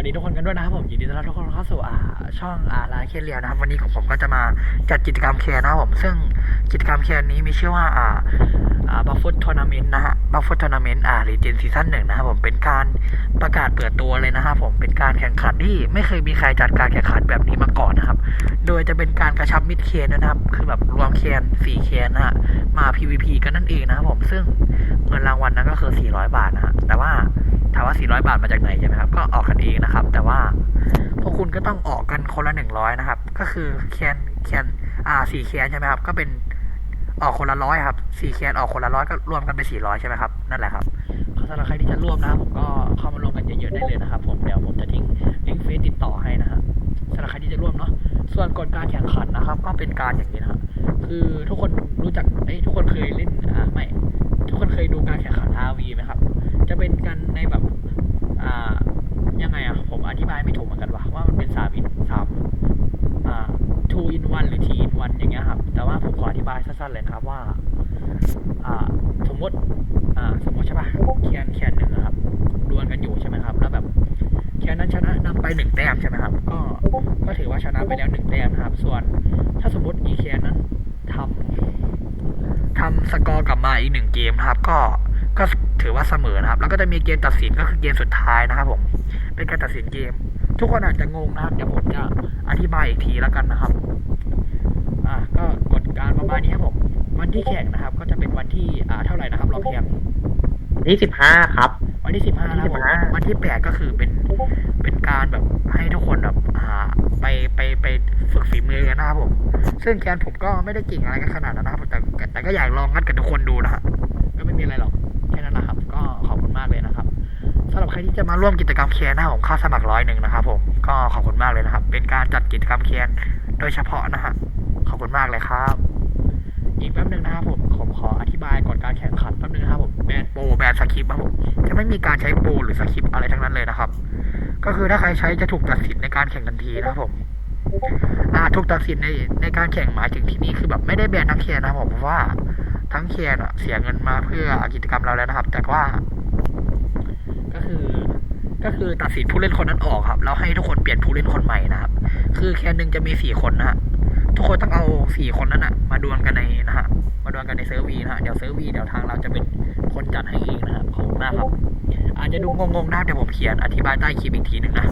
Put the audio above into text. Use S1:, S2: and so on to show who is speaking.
S1: วัสดีทุกคนกันด้วยนะครับผมยินดีต้อนรับทุกคนเข้าสู่อ่าช่องอ่าลาเคเรียนะครับ วันนี้ของผมก็จะมาจัดกิจกรรมเคร์นะครับผมซึ่งกิจกรรมเคร์นี้มีชื่อว่าอ่าอ่าบัฟฟุตทัวร์นาเมนต์นะฮะบัฟฟุตทัวร์นาเมนต์อ่ารีเจนซีซั่นหนึ่งนะครับผมเป็นการประกาศเปิดตัวเลยนะครับผมเป็นการแข่งขันที่ไม่เคยมีใครจัดการแข่งขันแบบนี้มาก่อนนะครับ โดยจะเป็นการกระชับมิดเคนนะครับคือแบบรวมเคนสี่เคนนะฮะมา PVP กันนั่นเองนะครับผมซึ่งเงินรางวัลนั้นก็คือ400 บาทนะฮะแต่ว่า ถามว่า 400 บาทมาจากไหนใช่ไหมครับ ก็ออกกันเองนะครับ แต่ว่าพวกคุณก็ต้องออกกันคนละ 100 นะครับ ก็คือแคนแคนอ่าสี่แคนใช่ไหมครับ ก็เป็นออกคนละร้อยครับสี่แคนออกคนละร้อยก็รวมกันเป็น400ใช่ไหมครับ นั่นแหละครับสำหรับใครที่จะร่วมนะครับผมก็เข้ามารวมกันเยอะๆได้เลยนะครับ ผมเดี๋ยวผมจะทิ้งลิงก์เฟซติดต่อให้นะฮะสำหรับใครที่จะร่วมเนาะส่วนกฎการแข่งขันนะครับ ก็เป็นการอย่างนี้นะฮะคือทุกคน two in one หรือ three in one อย่างเงี้ยครับ แต่ว่าผมขออธิบายสั้นๆเลยนะครับว่าอ่าสมมติอ่าสมมติใช่ป่ะแคนแคนหนึ่งครับดวลกันอยู่ใช่ไหมครับ แล้วแบบแคนนั้นชนะนำไปหนึ่งแต้มใช่ไหมครับ ก็ก็ถือว่าชนะไปแล้วหนึ่งแต้มนะครับ ส่วนถ้าสมมติอีแคนนั้นทำทำสกอร์กลับมาอีกหนึ่งเกมนะครับ ก็ก็ถือว่าเสมอนะครับ แล้วก็จะมีเกมตัดสินก็คือเกมสุดท้ายนะครับผมเป็นการตัดสินเกม ทุกคนอาจจะงงนะครับเดี๋ยวผมจะอธิบายอีกทีแล้วกันนะครับ อ่า ก็กฎการประมาณนี้ครับผม วัน ที่แข่งนะครับ ก็จะเป็นวันที่อ่าเท่าไหร่นะครับรอบแข่ง
S2: ที่สิบห้าครับ
S1: วันที่สิบห้านะครับผม
S2: 15
S1: วันที่แปดก็คือเป็นเป็นการแบบให้ทุกคนแบบอ่าไปไปไปฝึกฝีมือกันนะครับผม ซึ่งแคนผมก็ไม่ได้เก่งอะไรกันขนาดนั้นนะครับแต่แต่ก็อยากลองกันกับทุกคนดูนะฮะก็ไม่มีอะไรหรอกแค่นั้นนะครับ ก็ขอบคุณมากเลยนะครับสำหรับใครที่จะมาร่วมกิจกรรมแคนนะครับผมค่าสมัครร้อยหนึ่งนะครับ ผมก็ขอบคุณมากเลยนะครับ เป็นการจัดกิจกรรมแคนโดยเฉพาะนะฮะขอบคุณมากเลยครับ อีกแป๊บหนึ่งนะครับผมผมขออธิบายก่อนการแข่งขันแป๊บหนึงนะครับผมแบนโปรแบนสคริปต์ครับผมจะไม่มีการใช้โปรหรือสคริปต์อะไรทั้งนั้นเลยนะครับ ก็คือถ้าใครใช้จะถูกตัดสินในการแข่งทันทีนะครับผมอ่าถูกตัดสินในในการแข่งหมายถึงที่นี่คือแบบไม่ได้แบนทั้งเคียร์นะครับผมเพราะว่าทั้งเคียร์อะเสียเงินมาเพื่อกิจกรรมเราแล้วนะครับ แต่ว่า ก็คือก็คือตัดสินผู้เล่นคนนั้นออกครับ แล้วให้ทุกคนเปลี่ยนผู้เล่นคนใหม่นะครับ คือแคนหนึ่งจะมีสี่คนนะฮะ ทุกคนต้องเอาสี่คนนั้นอะมาดวลกันในนะฮะมาดวลกันในเซิร์ฟวีนะฮะเดี๋ยวเซิร์ฟวีเดี๋ยวทางเราจะเป็นคนจัดให้เองนะครับผมนะครับอาจจะดูงงๆนะเดี๋ยวผมเขียนอธิบายใต้คลิปอีกทีหนึ่งนะ